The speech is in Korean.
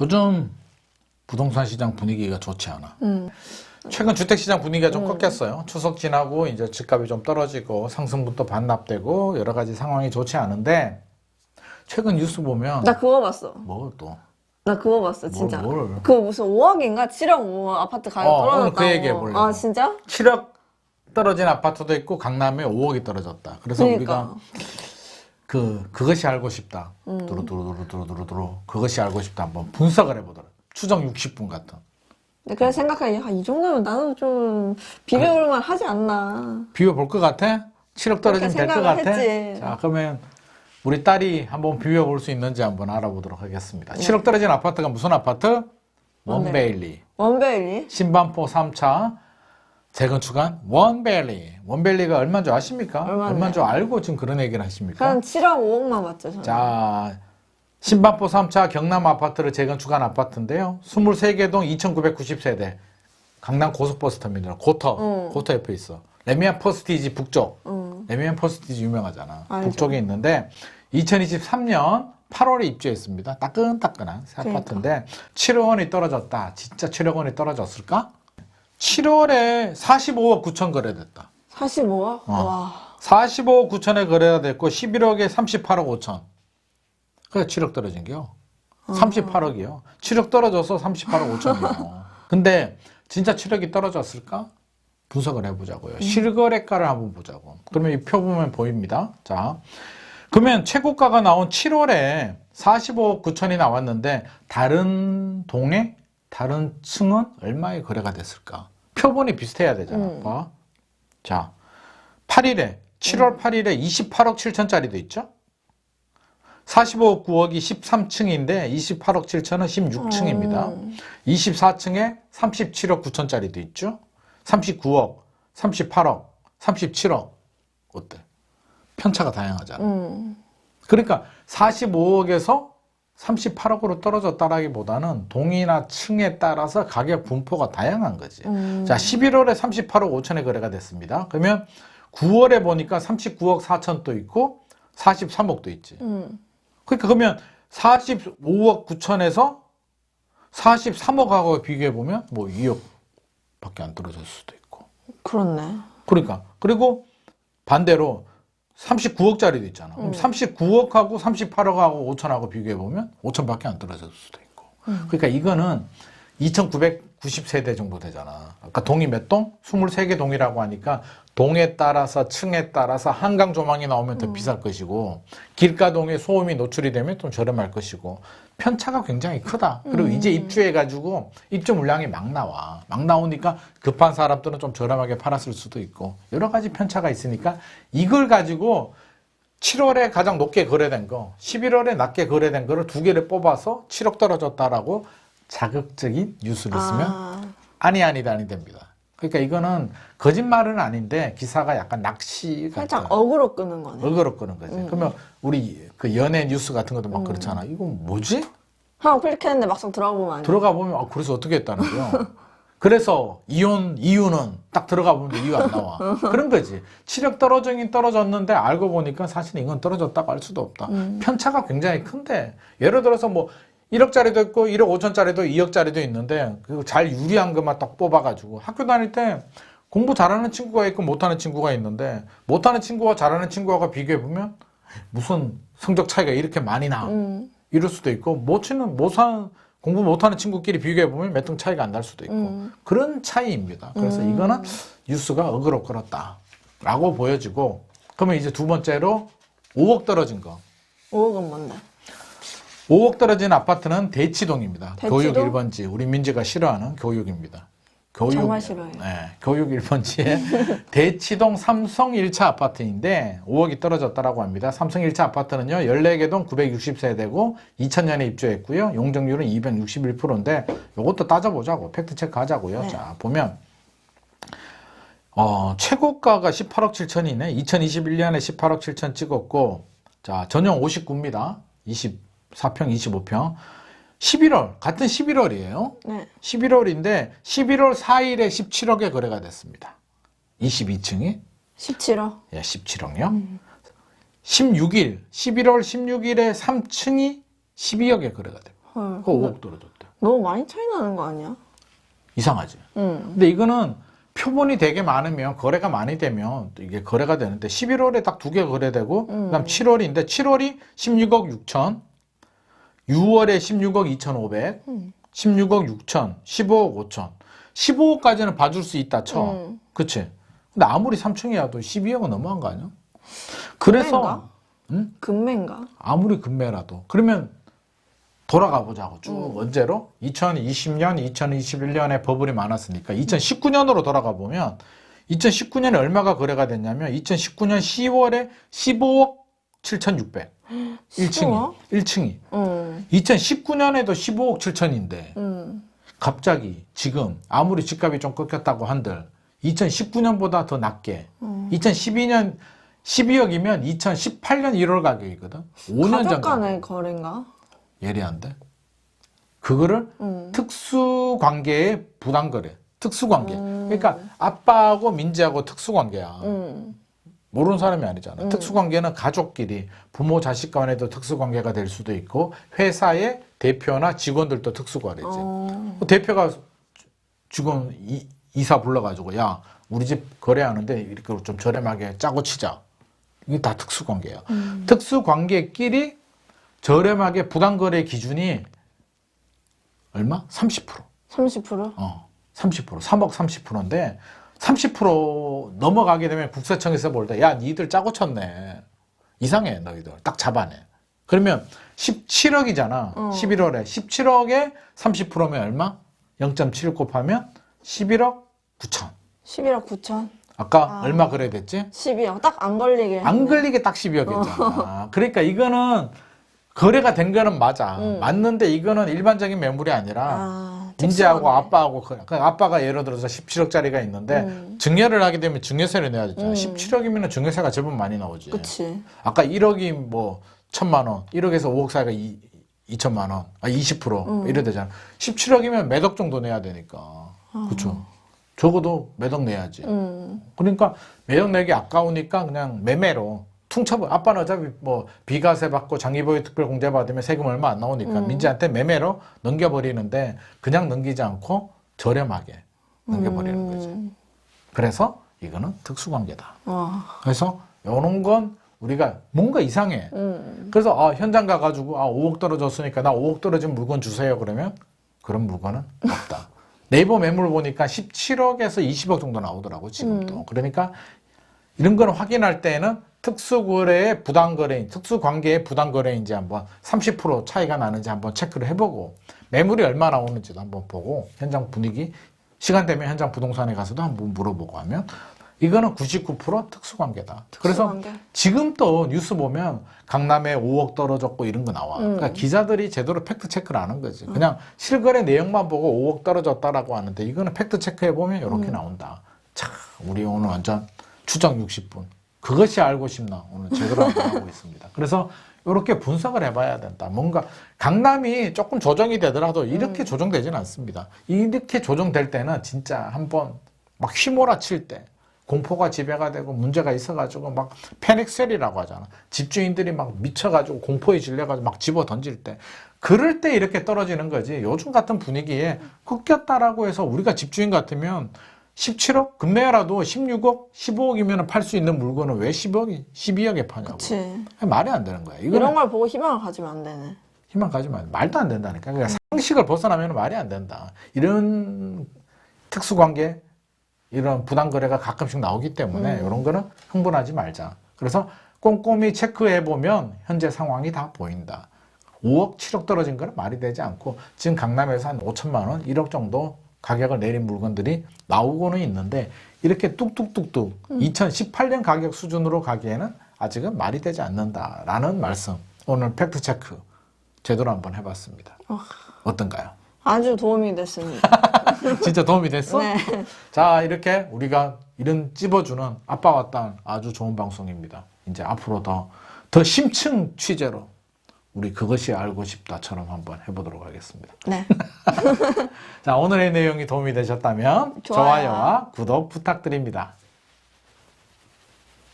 요즘 부동산 시장 분위기가 좋지 않아. 음. 최근 주택 시장 분위기가 좀 꺾였어요. 추석 지나고 이제 집값이 좀 떨어지고 상승분도 반납되고 여러 가지 상황이 좋지 않은데 최근 뉴스 보면 나 그거 봤어. 뭐 또? 나 그거 봤어, 진짜. 뭘? 그 무슨 5억인가 7억 5억 아파트 가격 어, 떨어졌다고. 오늘 그 얘기 해보려고. 아, 진짜? 7억 떨어진 아파트도 있고 강남에 5억이 떨어졌다. 그래서 그러니까. 우리가 그 그것이 알고 싶다. 음. 두루두루두루두루두루 그것이 알고 싶다 한번 분석을 해보더라. 추정 60분 같은. 근데 그래 생각하니 아, 이 정도면 나는 좀 비벼볼만 하지 않나. 비벼 볼 것 같아? 7억 떨어지면 될 것 생각을 같아? 했지. 자, 그러면 우리 딸이 한번 비벼 볼 수 있는지 한번 알아보도록 하겠습니다. 7억 떨어진 아파트가 무슨 아파트? 원베일리. 원베일리? 신반포 3차 재건축한 원베일리. 원베일리가 얼마인 줄 아십니까? 얼마인 줄 알고 지금 그런 얘기를 하십니까? 한 7억 5억만 봤죠, 저는. 자, 신반포 3차 경남 아파트를 재건축한 아파트인데요. 23개 동 2,990세대. 강남 고속버스 터미널 고터. 응. 고터 옆에 있어. 레미안 퍼스티지 북쪽. 응. 레미안 퍼스티지 유명하잖아. 알죠. 북쪽에 있는데 2023년 8월에 입주했습니다. 따끈따끈한 새 그러니까. 아파트인데 7억 원이 떨어졌다. 진짜 7억 원이 떨어졌을까? 7월에 45억 9천 거래됐다. 45억? 어. 와. 45억 9천에 거래가 됐고 11억에 38억 5천. 그래 7억 떨어진 게요. 38억이요. 7억 떨어져서 38억 5천이요. 근데 진짜 7억이 떨어졌을까? 분석을 해보자고요. 실거래가를 한번 보자고. 그러면 이 표 보면 보입니다. 자, 그러면 최고가가 나온 7월에 45억 9천이 나왔는데 다른 동에 다른 층은 얼마에 거래가 됐을까? 표본이 비슷해야 되잖아. 음. 봐. 자, 8일에 7월 8일에 28억 7천짜리도 있죠? 45억 9억이 13층인데 28억 7천은 16층입니다. 음. 24층에 37억 9천짜리도 있죠? 39억, 38억, 37억. 어때? 편차가 다양하잖아. 음. 그러니까 45억에서 38억으로 떨어졌다라기보다는 동이나 층에 따라서 가격 분포가 다양한 거지. 음. 자, 11월에 38억 5천에 거래가 됐습니다. 그러면 9월에 보니까 39억 4천도 있고 43억도 있지. 음. 그러니까 그러면 45억 9천에서 43억하고 비교해 보면 뭐 2억밖에 안 떨어졌을 수도 있고. 그렇네. 그러니까 그리고 반대로 39억짜리도 있잖아. 그럼 39억하고 38억하고 5천하고 비교해 보면 5천밖에 안 떨어졌을 수도 있고. 그러니까 이거는 2,990세대 정도 되잖아. 아까 동이 몇 동? 23개 동이라고 하니까 동에 따라서 층에 따라서 한강 조망이 나오면 더 비쌀 것이고 길가동에 소음이 노출이 되면 좀 저렴할 것이고 편차가 굉장히 크다. 그리고 이제 입주해 가지고 입주 물량이 막 나와. 막 나오니까 급한 사람들은 좀 저렴하게 팔았을 수도 있고 여러 가지 편차가 있으니까 이걸 가지고 7월에 가장 높게 거래된 거, 11월에 낮게 거래된 거를 두 개를 뽑아서 7억 떨어졌다라고 자극적인 뉴스를 쓰면 아. 아니 아니다 아니 됩니다. 그러니까 이거는 거짓말은 아닌데 기사가 약간 낚시 같은 살짝 어그로 끄는 거네. 얼그럽 끄는 거지. 음. 그러면 우리 그 연예 뉴스 같은 것도 막 그렇잖아. 이건 뭐지? 하고 클릭했는데 막상 들어가 보면. 들어가 보면 아, 그래서 어떻게 했다는 거야. 그래서 이혼 이유는 딱 들어가 보면 이유 안 나와. 그런 거지. 치력 떨어지긴 떨어졌는데 알고 보니까 사실 이건 떨어졌다고 할 수도 없다. 음. 편차가 굉장히 큰데 예를 들어서 뭐 1억짜리도 있고 1억 5천짜리도 2억짜리도 있는데 그잘 유리한 것만 딱 뽑아가지고 학교 다닐 때 공부 잘하는 친구가 있고 못하는 친구가 있는데 못하는 친구와 잘하는 친구가 비교해 보면 무슨 성적 차이가 이렇게 많이 나. 음. 이럴 수도 있고 못 치는 못하는 공부 못하는 친구끼리 비교해 보면 몇 등 차이가 안 날 수도 있고 음. 그런 차이입니다. 그래서 이거는 뉴스가 어그로 끌었다라고 보여지고 그러면 이제 두 번째로 5억 떨어진 거. 5억은 뭔데? 5억 떨어진 아파트는 대치동입니다. 대치동? 교육 1번지. 우리 민지가 싫어하는 교육입니다. 교육, 정말 싫어해요. 네, 교육 1번지에 대치동 삼성 1차 아파트인데 5억이 떨어졌다라고 합니다. 삼성 1차 아파트는요, 14개 동 960세대고 2000년에 입주했고요. 용적률은 261%인데 이것도 따져보자고. 팩트 체크 하자고요. 네. 자, 보면 어, 최고가가 18억 7천이네. 2021년에 18억 7천 찍었고, 자, 전용 59입니다. 24평, 25평. 11월, 같은 11월이에요. 네. 11월인데, 11월 4일에 17억에 거래가 됐습니다. 22층이? 17억. 예, 17억요. 16일, 11월 16일에 3층이 12억에 거래가. 헐. 그 5억 떨어졌대. 너무 많이 차이 나는 거 아니야? 이상하지. 응. 근데 이거는 표본이 되게 많으면 거래가 많이 되면 또 이게 거래가 되는데 11월에 딱 두 개 거래되고 음. 그다음 7월인데 7월이 16억 6천 6월에 16억 2,500 음. 16억 6천 15억 5천. 15억까지는 봐줄 수 있다 쳐. 음. 그치? 근데 아무리 3층이라도 12억은 너무한 거 아니야? 그래서 응? 금매인가? 아무리 금매라도. 그러면 돌아가 보자고. 쭉 언제로. 2020년 2021년에 버블이 많았으니까 2019년으로 돌아가 보면 2019년에 얼마가 거래가 됐냐면 2019년 10월에 15억 7,600 1층이 15억? 1층이 응. 2019년에도 15억 7천인데 응. 갑자기 지금 아무리 집값이 좀 꺾였다고 한들 2019년보다 더 낮게 음. 2012년 12억이면 2018년 1월 가격이거든 5년 전 가격 간의 거래인가? 예리한데 그거를 응. 특수 관계의 부당 거래 특수 관계 음. 그러니까 아빠하고 민지하고 특수 관계야 응. 모르는 사람이 아니잖아. 음. 특수관계는 가족끼리 부모 자식 간에도 특수관계가 될 수도 있고 회사의 대표나 직원들도 특수관계지. 어. 대표가 직원 이, 이사 불러가지고 야 우리 집 거래하는데 이렇게 좀 저렴하게 짜고 치자. 이게 다 특수관계야. 음. 특수관계끼리 저렴하게 부당거래 기준이 얼마? 30%. 30%? 어, 30%, 3억 30%인데 30% 넘어가게 되면 국세청에서 볼 때 야, 니들 짜고 쳤네. 이상해, 너희들. 딱 잡아내. 그러면 17억이잖아. 어. 11월에 17억에 30%면 얼마? 0.7 곱하면 11억 9천. 11억 9천? 아까 아. 얼마 그래 됐지? 12억. 딱 안 걸리게. 안. 걸리게 딱 12억이잖아. 그러니까 이거는 거래가 된 거는 맞아. 음. 맞는데 이거는 일반적인 매물이 아니라 아, 민지하고 특수하네. 아빠하고 그 그 아빠가 예를 들어서 17억짜리가 있는데 음. 증여를 하게 되면 증여세를 내야 되잖아. 음. 17억이면 증여세가 제법 많이 나오지. 그치. 아까 1억이 뭐 천만 원, 1억에서 5억 사이가 2, 2천만 원, 아 20% 음. 이래 되잖아. 17억이면 몇 억 정도 내야 되니까. 그렇죠. 적어도 몇 억 내야지. 음. 그러니까 매력 내기 아까우니까 그냥 매매로 퉁쳐버. 아빠는 어차피 뭐 비과세 받고 장기보유 특별 공제 받으면 세금 얼마 안 나오니까 음. 민지한테 매매로 넘겨버리는데 그냥 넘기지 않고 저렴하게 넘겨버리는 거지. 음. 그래서 이거는 특수관계다. 와. 그래서 이런 건 우리가 뭔가 이상해. 음. 그래서 아, 현장 가가지고 아 5억 떨어졌으니까 나 5억 떨어진 물건 주세요. 그러면 그런 물건은 없다. 네이버 매물 보니까 17억에서 20억 정도 나오더라고 지금도. 그러니까 이런 거는 확인할 때는 특수거래의 부당거래인, 특수관계의 부당거래인지 한번 30% 차이가 나는지 한번 체크를 해보고 매물이 얼마 나오는지도 한번 보고 현장 분위기 시간 되면 현장 부동산에 가서도 한번 물어보고 하면 이거는 99% 특수관계다. 그래서 특수관계. 지금 또 뉴스 보면 강남에 5억 떨어졌고 이런 거 나와. 음. 그러니까 기자들이 제대로 팩트 체크를 안 한 거지. 그냥 실거래 내용만 보고 5억 떨어졌다라고 하는데 이거는 팩트 체크해 보면 이렇게 음. 나온다. 참, 우리 오늘 완전 추정 60분. 그것이 알고 싶나 오늘 제대로 하고 있습니다. 그래서 이렇게 분석을 해봐야 된다. 뭔가 강남이 조금 조정이 되더라도 이렇게 음. 조정되지는 않습니다. 이렇게 조정될 때는 진짜 한번 막 휘몰아칠 때 공포가 지배가 되고 문제가 있어가지고 막 패닉셀이라고 하잖아. 집주인들이 막 미쳐가지고 공포에 질려가지고 막 집어 던질 때 그럴 때 이렇게 떨어지는 거지. 요즘 같은 분위기에 꺾였다라고 해서 우리가 집주인 같으면 17억 금매라도 16억, 15억이면 팔 수 있는 물건을 왜 10억이, 12억에 파냐고. 그치. 말이 안 되는 거야. 이런 걸 보고 희망을 가지면 안 되네. 희망 가지 마. 말도 안 된다니까. 그러니까 상식을 벗어나면 말이 안 된다. 이런 특수관계, 이런 부당거래가 가끔씩 나오기 때문에 음. 이런 거는 흥분하지 말자. 그래서 꼼꼼히 체크해 보면 현재 상황이 다 보인다. 5억, 7억 떨어진 거는 말이 되지 않고 지금 강남에서 한 5천만 원, 1억 정도 가격을 내린 물건들이 나오고는 있는데 이렇게 뚝뚝뚝뚝 2018년 가격 수준으로 가기에는 아직은 말이 되지 않는다라는 말씀. 오늘 팩트 체크 제대로 한번 해봤습니다. 어. 어떤가요? 아주 도움이 됐습니다. 진짜 도움이 됐어? 네. 자, 이렇게 우리가 이런 찝어주는 아빠와 딸 아주 좋은 방송입니다. 이제 앞으로 더, 더 심층 취재로 우리 그것이 알고 싶다처럼 한번 해보도록 하겠습니다. 네. 자, 오늘의 내용이 도움이 되셨다면 좋아요. 좋아요와 구독 부탁드립니다.